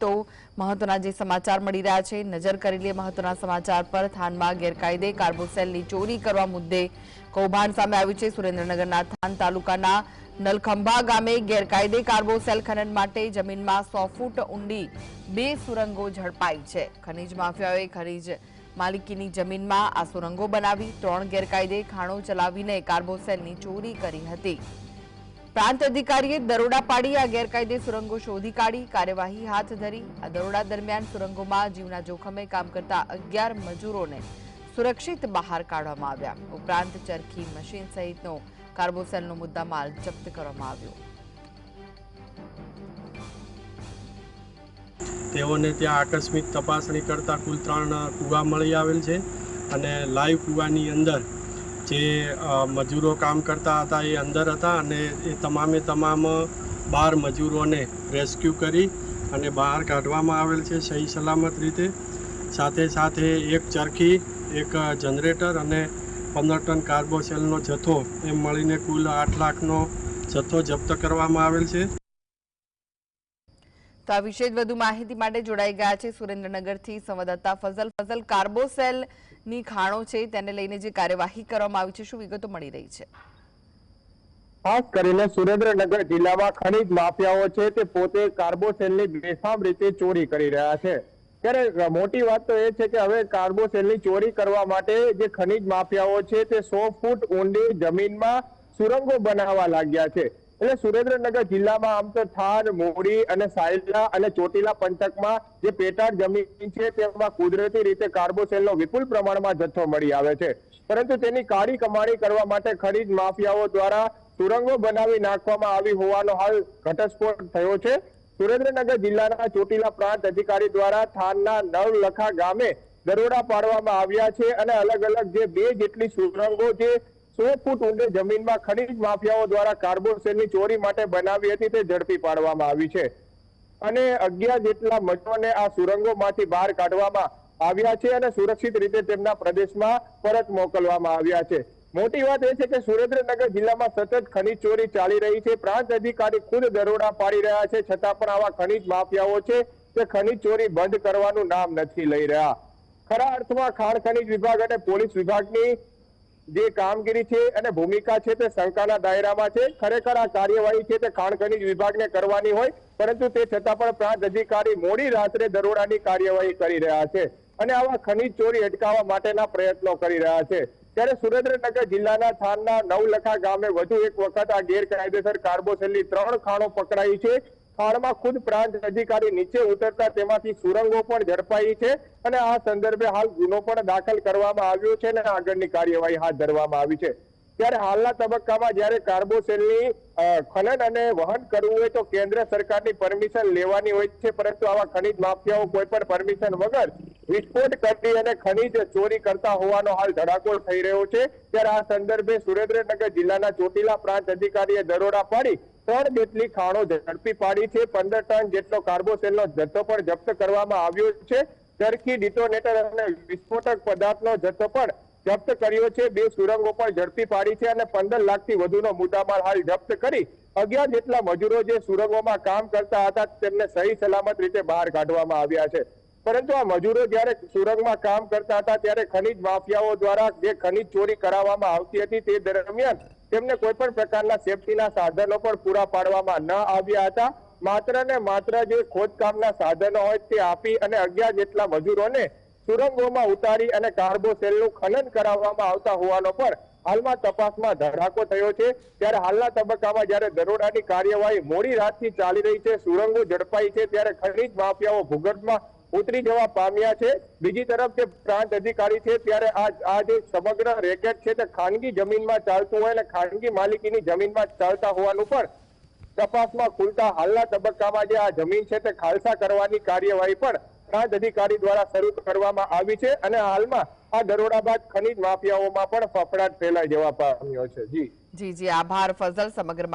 તો મહત્વના જે સમાચાર મળી રહ્યા છે, નજર કરી લઈએ મહત્વના સમાચાર પર. થાનમાં ગેરકાયદે કાર્બોસેલની ચોરી કરવા મુદ્દે કૌભાંડ સામે આવ્યું છે. સુરેન્દ્રનગરના થાન તાલુકાના નલખંભા ગામે ગેરકાયદે કાર્બોસેલ ખનન માટે જમીનમાં સો ફૂટ ઊંડી બે સુરંગો ઝડપાઈ છે. ખનીજ માફિયાઓએ ખનીજ માલિકીની જમીનમાં આ સુરંગો બનાવી ત્રણ ગેરકાયદે ખાણો ચલાવીને કાર્બોસેલની ચોરી કરી હતી. પ્રાંત અધિકારીએ દરોડા પાડી, આ ગેરકાયદે સુરંગો શોધી કાઢી, કાર્યવાહી હાથ ધરી. આ દરોડા દરમિયાન સુરંગોમાં જીવના જોખમે કામ કરતા અગિયાર મજૂરોને સુરક્ષિત બહાર કાઢવામાં આવ્યા. ઉપરાંત ચરખી મશીન સહિતનો કાર્બોસેલનો મુદ્દામાલ જપ્ત કરવામાં આવ્યો. તેઓને ત્યાં આકસ્મિક તપાસણી કરતા કુલ ત્રણ કુવા મળી આવેલ છે અને લાઈવ કુવાની અંદર જે મજૂરો કામ કરતા હતા એ અંદર હતા અને એ તમામે તમામ બાર મજૂરોને રેસ્ક્યુ કરી અને બહાર કાઢવામાં આવેલ છે સહી સલામત રીતે. સાથે સાથે એક ચરખી, એક જનરેટર અને પંદર ટન કાર્બોસેલનો જથ્થો એમ મળીને કુલ આઠ લાખનો જથ્થો જપ્ત કરવામાં આવેલ છે. તો આ વિશે વધુ માહિતી માટે જોડાઈ ગયા છે સુરેન્દ્રનગરથી સંવાદદાતા ફઝલ. ફઝલ કાર્બોસેલ ની ખાણો છે તેને લઈને જે કાર્યવાહી કરવામાં આવી છે, શું વિગતો મળી રહી છે? ખાસ કરીને સુરેન્દ્રનગર જિલ્લામાં ખનીજ માફિયાઓ છે તે પોતે કાર્બોસેલની બેફામ રીતે ચોરી કરી રહ્યા છે. ત્યારે મોટી વાત તો એ છે કે હવે કાર્બોસેલની ચોરી કરવા માટે જે ખનીજ માફિયાઓ છે તે સો ફૂટ ઊંડી જમીનમાં સુરંગો બનાવવા લાગ્યા છે. એટલે સુરેન્દ્રનગર જિલ્લામાં આમ તો થાર મોડી અને સાયલા અને ચોટીલા પંથકમાં જે પેટાળ જમીન છે તેમાં કુદરતી રીતે કાર્બોસેલનો વિપુલ પ્રમાણમાં જથ્થો મળી આવે છે. પરંતુ તેની કાળી કમાણી કરવા માટે ખરીદ માફિયાઓ દ્વારા સુરંગો બનાવી નાખવામાં આવી હોવાનો હાલ ઘટસ્ફોટ થયો છે. સુરેન્દ્રનગર જિલ્લાના ચોટીલા પ્રાંત અધિકારી દ્વારા થાનના નવલખા ગામે દરોડા પાડવામાં આવ્યા છે અને અલગ અલગ જે બે જેટલી સુરંગો જે સો ફૂટ ઊંડે જમીનમાં ખનીજ માફિયાઓ દ્વારા કાર્બોસેલની ચોરી માટે બનાવી હતી તે ઝડપી પાડવામાં આવી છે. અને અગિયાર જેટલા મજૂરોને આ સુરંગોમાંથી બહાર કાઢવામાં આવ્યા છે અને સુરક્ષિત રીતે તેમના પ્રદેશમાં પરત મોકલવામાં આવ્યા છે. મોટી વાત એ છે કે સુરેન્દ્રનગર જિલ્લામાં સતત ખનીજ ચોરી ચાલી રહી છે. પ્રાંત અધિકારી ખુદ દરોડા પાડી રહ્યા છે. છતાં પણ આવા ખનીજ માફિયાઓ છે તે ખનીજ ચોરી બંધ કરવાનું નામ નથી લઈ રહ્યા. ખરા અર્થમાં ખાણ ખનીજ વિભાગ અને પોલીસ વિભાગની જે કામગીરી છે અને ભૂમિકા છે તે શંકાના દાયરામાં છે. ખરેખર આ કાર્યવાહી છે તે ખાણ ખનીજ વિભાગને કરવાની હોય, પરંતુ તે છતાં પણ પ્રાંત અધિકારી મોડી રાત્રે દરોડાની કાર્યવાહી કરી રહ્યા છે અને આવા ખનીજ ચોરી અટકાવવા માટેના પ્રયત્નો કરી રહ્યા છે. ત્યારે સુરેન્દ્રનગર જિલ્લાના થાનના નવલખા ગામે વધુ એક વખત આ ગેરકાયદેસર કાર્બોસેલની ત્રણ ખાણો પકડાઈ છે. ખાણમાં ખુદ પ્રાંત અધિકારી નીચે ઉતરતા તેમાંથી સુરંગો પણ ઝડપાઈ છે અને આ સંદર્ભે હાલ ગુનો પણ દાખલ કરવામાં આવ્યો છે અને આગળની કાર્યવાહી હાથ ધરવામાં આવી છે. ત્યારે હાલના તબક્કામાં જ્યારે કાર્બોસેલની ખનન અને વહન કરવું હોય તો કેન્દ્ર સરકારની પરમિશન લેવાની હોય છે, પરંતુ આવા ખનિજ માફિયાઓ કોઈ પણ પરમિશન વગર વિસ્ફોટ કરી અને ખનીજ ચોરી કરતા હોવાનો હાલ ધડાકોળ થઈ રહ્યો છે. ત્યારે આ સંદર્ભે સુરેન્દ્રનગર જિલ્લાના ચોટીલા પ્રાંત અધિકારીએ દરોડા પાડી ત્રણ જેટલી ખાણો ઝડપી પાડી છે. પંદર ટન જેટલો કાર્બોસેલનો જથ્થો પણ જપ્ત કરવામાં આવ્યો છે. ચરખી ડિટોનેટર અને વિસ્ફોટક પદાર્થનો જથ્થો પણ જપ્ત કર્યો છે. બે સુરંગો પણ ઝડપી પાડી છે અને પંદર લાખથી વધુનો મુદ્દામાલ હાલ જપ્ત કરી અગિયાર જેટલા મજૂરો જે સુરંગોમાં કામ કરતા હતા તેમને સહી સલામત રીતે બહાર કાઢવામાં આવ્યા છે. પરંતુ આ મજૂરો જ્યારે સુરંગમાં કામ કરતા હતા ત્યારે ખનીજ માફિયાઓ દ્વારા જે ખનીજ ચોરી કરાવવામાં આવતી હતી તે દરમિયાન તેમને કોઈ પણ પ્રકારના સેફટીના સાધનો પણ પૂરા પાડવામાં ન આવ્યા હતા. માત્ર ને માત્ર જે ખોદકામના સાધનો હોય તે આપી અને અગિયાર જેટલા મજૂરોને સુરંગોમાં ઉતારી અને કાર્બોસેલનું ખનન કરાવવામાં આવતા હોવાનો પણ હાલમાં તપાસમાં ધડાકો થયો છે. ત્યારે હાલના તબક્કામાં જ્યારે દરોડાની કાર્યવાહી મોડી રાતથી ચાલી રહી છે, સુરંગો ઝડપાઈ છે, ત્યારે ખનીજ માફિયાઓ ભૂગર્ભમાં ઉતરી જવા પામ્યા છે. બીજી તરફ જે પ્રાંત અધિકારી છે, ત્યારે આ જે સમગ્ર રેકેટ છે તે ખાનગી જમીનમાં ચાલતું હોય અને ખાનગી માલિકીની જમીનમાં ચાલતા હોવાનું પણ તપાસમાં ખુલતા હાલના તબક્કામાં જે આ જમીન છે તે ખાલસા કરવાની કાર્યવાહી પણ પ્રાંત અધિકારી દ્વારા શરૂ કરવામાં આવી છે અને હાલમાં આ દરોડા બાદ ખનીજ માફિયાઓમાં પણ ફફડાટ ફેલાઈ જવા પામ્યો છે. જી. જી જી. આભાર, ફઝલ, સમગ્ર